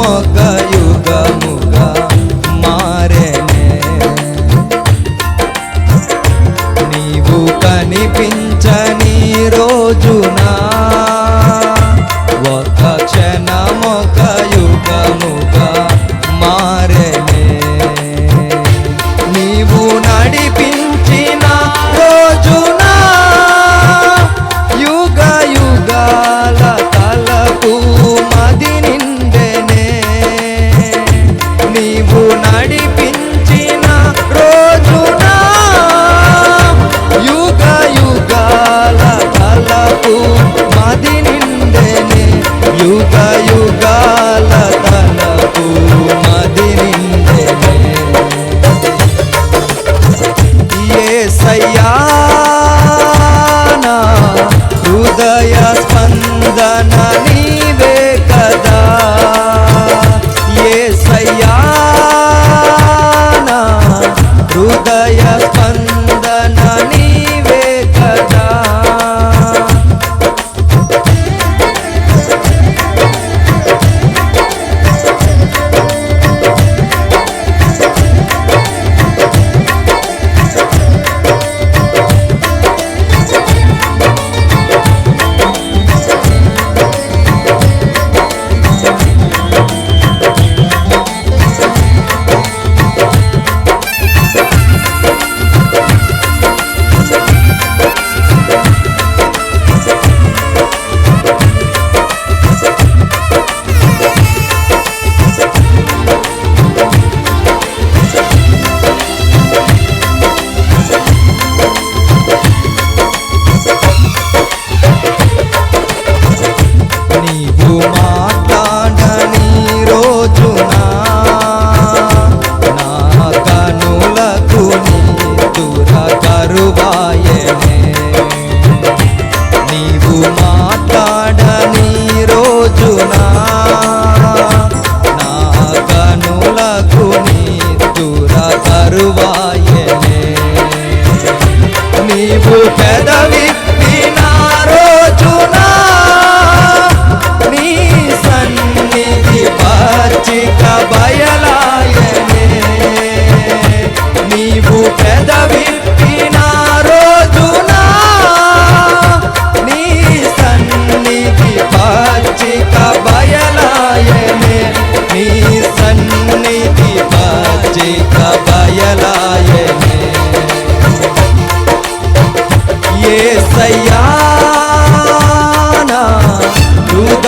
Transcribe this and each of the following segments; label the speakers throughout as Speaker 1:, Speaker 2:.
Speaker 1: মক্কা హృదయ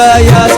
Speaker 1: హృదయ స్పందన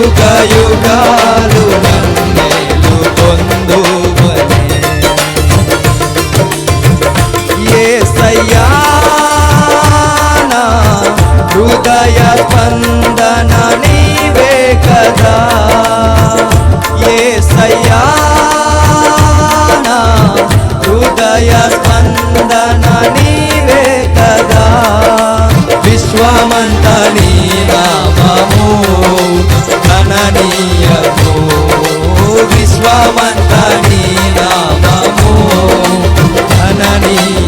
Speaker 1: యుగ యుగాలు నన్నేలు పొందువనే ఏసయ్యా నా హృదయ స్పందన నీవే కదా. ఏసయ్యా నా హృదయ స్పందన నీవే కదా. విశ్వమంతా నీ గణనీయము